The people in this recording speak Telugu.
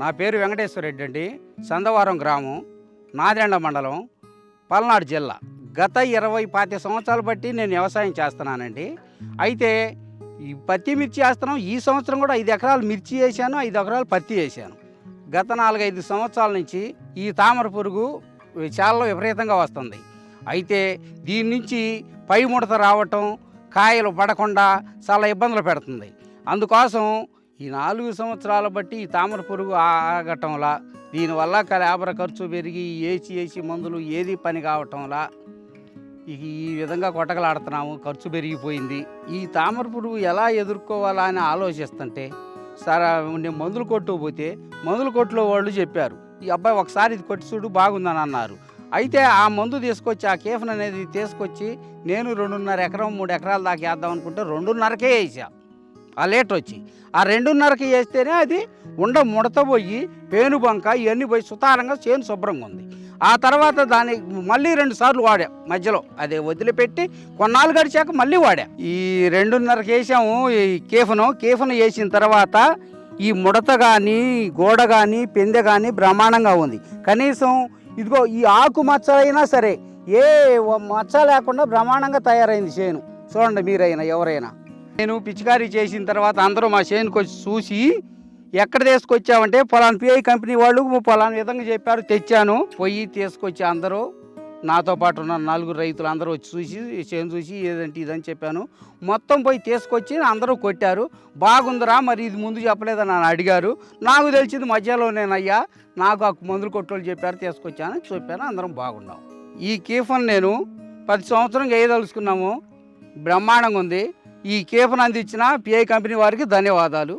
నా పేరు వెంకటేశ్వర రెడ్డి అండి. సందవారం గ్రామం నాదెండ మండలం పల్నాడు జిల్లా. గత ఇరవై పాతి సంవత్సరాలు బట్టి నేను వ్యవసాయం చేస్తున్నానండి. అయితే ఈ పత్తి మిర్చి వేస్తున్నాం. ఈ సంవత్సరం కూడా ఐదు ఎకరాలు మిర్చి వేసాను ఐదు ఎకరాలు పత్తి వేసాను. గత నాలుగైదు సంవత్సరాల నుంచి ఈ తామర పురుగు చాలా విపరీతంగా వస్తుంది. అయితే దీని నుంచి పై ముడత రావటం కాయలు పడకుండా చాలా ఇబ్బందులు పెడుతుంది. అందుకోసం ఈ నాలుగు సంవత్సరాల బట్టి ఈ తామర పురుగు ఆగటంలా దీనివల్ల లేబర్ ఖర్చు పెరిగి ఏసి ఏసి మందులు ఏది పని కావటంలా ఇక ఈ విధంగా కొట్టగలాడుతున్నాము ఖర్చు పెరిగిపోయింది. ఈ తామర పురుగు ఎలా ఎదుర్కోవాలా అని ఆలోచిస్తుంటే సరే నేను మందులు కొట్టుకుపోతే మందులు కొట్టులో వాళ్ళు చెప్పారు ఈ అబ్బాయి ఒకసారి ఇది కొట్టి చూడు బాగుందని అన్నారు. అయితే ఆ మందు తీసుకొచ్చి ఆ కేఫన్ అనేది తీసుకొచ్చి నేను రెండున్నర ఎకరం మూడు ఎకరాల దాకా వేద్దాం అనుకుంటే రెండున్నరకే వేసా. ఆ లేట్ వచ్చి. ఆ రెండున్నరకి వేస్తేనే అది ఉండ ముడత పోయి పేను బంక ఇవన్నీ పోయి సుతారంగా చేను శుభ్రంగా ఉంది. ఆ తర్వాత దాన్ని మళ్ళీ రెండు సార్లు వాడా మధ్యలో. అదే వదిలిపెట్టి కొన్నాళ్ళు గడిచాక మళ్ళీ వాడా. ఈ రెండున్నరకి వేసాము ఈ కేఫను. కేఫను వేసిన తర్వాత ఈ ముడత కానీ గోడ కానీ పెందె కానీ బ్రహ్మాండంగా ఉంది. కనీసం ఇదిగో ఈ ఆకు మచ్చలైనా సరే ఏ మచ్చ లేకుండా బ్రహ్మాండంగా తయారైంది చేను. చూడండి మీరైనా ఎవరైనా. నేను పిచికారీ చేసిన తర్వాత అందరూ మా చేనుకి వచ్చి చూసి ఎక్కడ తీసుకొచ్చామంటే పలానా పిఐ కంపెనీ వాళ్ళు పలానా విధంగా చెప్పారు తెచ్చాను. పోయి తీసుకొచ్చి అందరూ నాతో పాటు ఉన్న నలుగురు రైతులు అందరూ వచ్చి చూసి చేను చూసి ఏదంటే ఇదని చెప్పాను. మొత్తం పోయి తీసుకొచ్చి అందరూ కొట్టారు. బాగుందిరా మరి ఇది ముందు చెప్పలేదని నన్ను అడిగారు. నాకు తెలిసింది మధ్యలో నేనయ్యా నాకు ఆ మందులు కొట్టోళ్ళు చెప్పారు తీసుకొచ్చాను చెప్పాను అందరం బాగున్నాం. ఈ కీఫన్ నేను పది సంవత్సరం వేయదలుచుకున్నాము బ్రహ్మాండంగా ఉంది. ఈ కేఫ్ను అందించిన పిఐ కంపెనీ వారికి ధన్యవాదాలు.